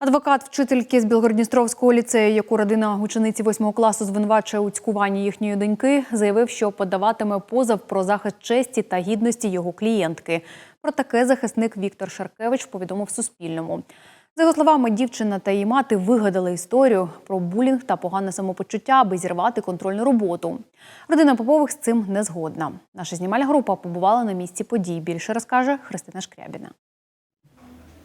Адвокат вчительки з Білгородністровського ліцею, яку родина учениці 8 класу звинувачує у цькуванні їхньої доньки, заявив, що подаватиме позов про захист честі та гідності його клієнтки. Про таке захисник Віктор Шаркевич повідомив Суспільному. За його словами, дівчина та її мати вигадали історію про булінг та погане самопочуття, аби зірвати контрольну роботу. Родина Попових з цим не згодна. Наша знімальна група побувала на місці подій. Більше розкаже Христина Шкрябіна.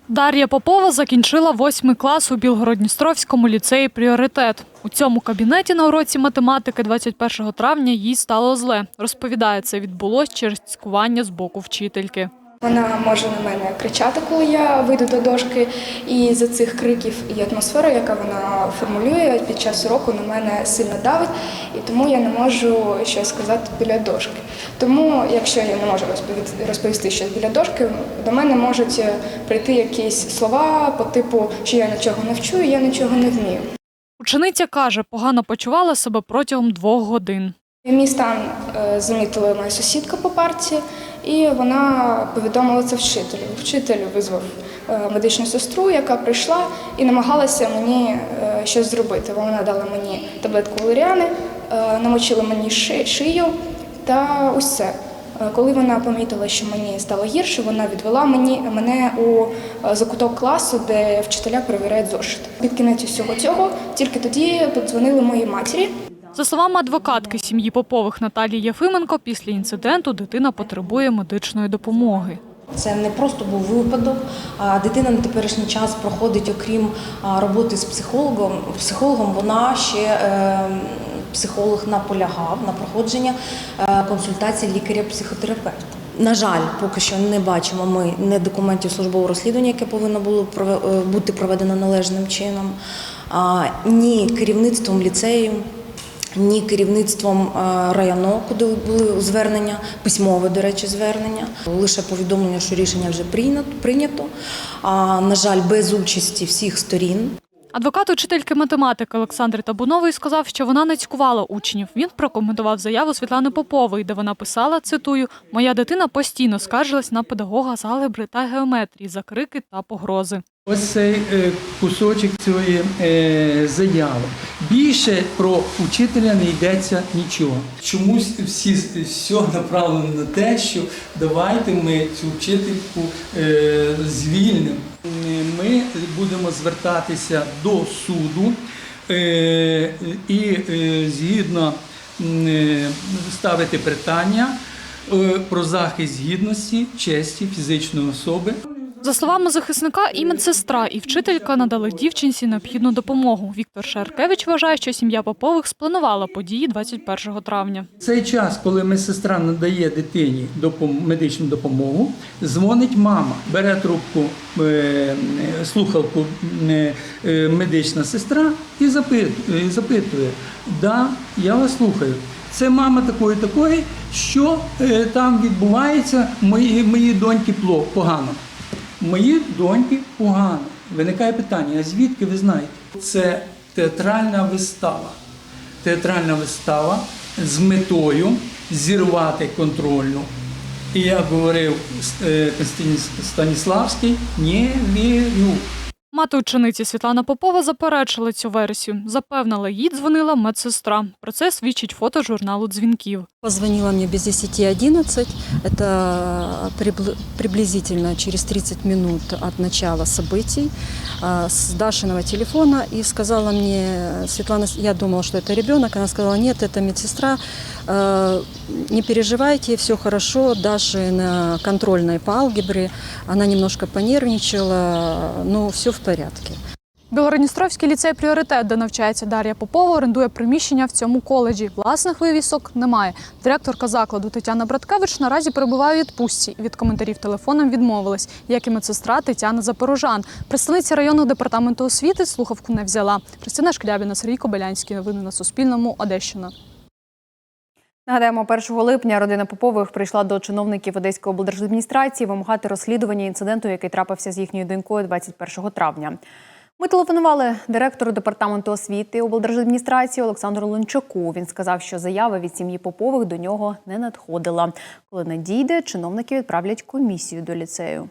Дар'я Попова закінчила восьмий клас у Білгородністровському ліцеї «Пріоритет». У цьому кабінеті на уроці математики 21 травня їй стало зле. Розповідає, це відбулось через цькування з боку вчительки. Вона може на мене кричати, коли я вийду до дошки, і за цих криків і атмосфери, яка вона формулює під час уроку, на мене сильно давить, і тому я не можу щось сказати біля дошки. Тому, якщо я не можу розповісти, щось біля дошки, до мене можуть е, прийти якісь слова по типу, що я нічого не вчу, і я нічого не вмію. Учениця каже, погано почувала себе протягом двох годин. Мій стан е, замітила моя сусідка по парті, і вона повідомила це вчителю. Вчитель визвав е, медичну сестру, яка прийшла і намагалася мені е, щось зробити. Вона дала мені таблетку валеріани, е, намочила мені шию та усе. Коли вона помітила, що мені стало гірше, вона відвела мені мене у закуток класу, де вчителя перевіряють зошит. Під кінець усього цього тільки тоді подзвонили моїй матері. За словами адвокатки сім'ї Попових Наталії Єфименко, після інциденту дитина потребує медичної допомоги. Це не просто був випадок. А Дитина на теперішній час проходить, окрім роботи з психологом, психологом вона ще е, психолог наполягав на проходження е, консультації лікаря-психотерапевта. На жаль, поки що не бачимо ми не документів службового розслідування, яке повинно було е, бути проведено належним чином, а, ні керівництвом ліцею. Ні керівництвом е, району, куди були звернення, письмове, до речі, звернення. Лише повідомлення, що рішення вже прийнято. А, на жаль, без участі всіх сторін. Адвокат учительки математики Олександр Табуновий сказав, що вона не цькувала учнів. Він прокоментував заяву Світлани Попової, де вона писала, цитую, «Моя дитина постійно скаржилась на педагога з алгебри та геометрії за крики та погрози». Ось цей е, кусочок цієї е, заяви. Більше про учителя не йдеться нічого. Чомусь всі все направлено на те, що давайте ми цю вчительку е, звільнимо. Е, Ми будемо звертатися до суду е, і е, згідно е, ставити питання е, про захист гідності, честі фізичної особи. За словами захисника, і медсестра, і вчителька надали дівчинці необхідну допомогу. Віктор Шаркевич вважає, що сім'я Попових спланувала події 21 травня. Цей час, коли медсестра надає дитині медичну допомогу, дзвонить мама, бере трубку е, слухавку е, е, медична сестра і запитує, Да, я вас слухаю. Це мама такої такої, що там відбувається, мої, мої доньки погано. Мої доньки погано. Виникає питання: а звідки ви знаєте? Це театральна вистава. Театральна вистава з метою зірвати контрольну. І як говорив е, Станіславський, не вірю. Мати учениці Світлана Попова заперечила цю версію. Запевнила, їй дзвонила медсестра. Про це свідчить фото журналу дзвінків. Позвонила мне без 10.11. Это прибл- приблизительно через 30 минут от начала событий а, с Дашиного телефона и сказала мне, Светлана, я думала, что это ребенок, она сказала, нет, это медсестра, Э, не переживайте, все хорошо, Даши на контрольной по алгебре, она немножко понервничала, но все в порядке. Білгородністровський ліцей пріоритет, де навчається Дар'я Попова, орендує приміщення в цьому коледжі. Власних вивісок немає. Директорка закладу Тетяна Браткевич наразі перебуває у відпустці від коментарів телефоном відмовилась, як і медсестра Тетяна Запорожан. Представниця районного департаменту освіти слухавку не взяла. Христина Шклябіна, Сергій Кобилянський. Новини на Суспільному. Одещина. Нагадаємо, 1 липня родина Попових прийшла до чиновників Одеської облдержадміністрації вимагати розслідування інциденту, який трапився з їхньою донькою 21 травня. Ми телефонували директору департаменту освіти облдержадміністрації Олександру Лунчаку. Він сказав, що заява від сім'ї Попових до нього не надходила. Коли надійде, чиновники відправлять комісію до ліцею.